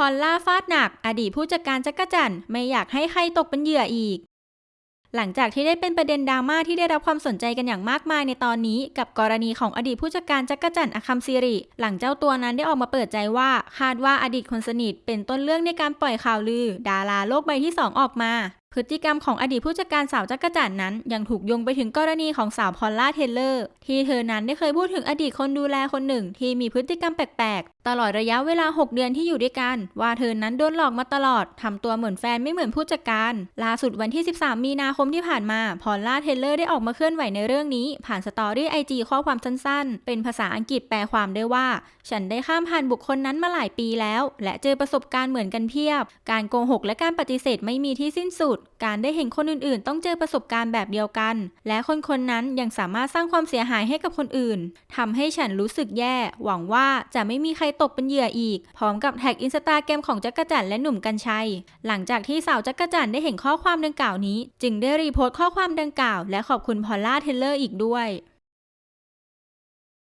พอลล่าฟาดหนัก อดีตผู้จัดการจักรจันไม่อยากให้ใครตกเป็นเหยื่ออีก หลังจากที่ได้เป็นประเด็นดราม่าที่ได้รับความสนใจกันอย่างมากมายในตอนนี้ กับกรณีของอดีตผู้จัดการจักรจันอคัมซีริ หลังเจ้าตัวนั้นได้ออกมาเปิดใจว่า คาดว่าอดีตคนสนิทเป็นต้นเรื่องในการปล่อยข่าวลือ ดาราโลกใบที่สองออกมา พฤติกรรมของอดีตผู้จัดการสาวจักรจันนั้น ยังถูกโยงไปถึงกรณีของสาวพอลล่าเทเลอร์ ที่เธอนั้นได้เคยพูดถึงอดีตคนดูแลคนหนึ่ง ที่มีพฤติกรรมแปลกๆ ตลอดระยะเวลา 6 เดือนที่อยู่ด้วยกัน ว่าเธอนั้นโดนหลอกมาตลอดทำตัวเหมือนแฟนไม่เหมือนผู้จัดการ ล่าสุดวันที่ 13 มีนาคมที่ผ่านมา พอลล่าเทเลอร์ได้ออกมาเคลื่อนไหวในเรื่องนี้ ผ่านสตอรี่ไอจีข้อความสั้นๆ เป็นภาษาอังกฤษแปลความได้ว่า ฉันได้ข้ามผ่านบุคคลนั้นมาหลายปีแล้ว และเจอประสบการณ์เหมือนกันเพียบ การโกหกและการปฏิเสธไม่มีที่สิ้นสุดการได้เห็นคนอื่นๆ ต้องเจอประสบการณ์แบบเดียวกัน และคนคนๆนั้นยังสามารถสร้างความเสียหายให้กับคนอื่นทำให้ฉันรู้สึกแย่ หวังว่าจะไม่มีใครตกเป็นเหยื่ออีก พร้อมกับแท็กอินสตาแกรมของจักรจันและหนุ่มกัญชัย หลังจากที่สาวจักรจันได้เห็นข้อความดังกล่าวนี้ จึงได้รีโพสต์ข้อความดังกล่าว และขอบคุณพอลล่าเทเลอร์อีกด้วย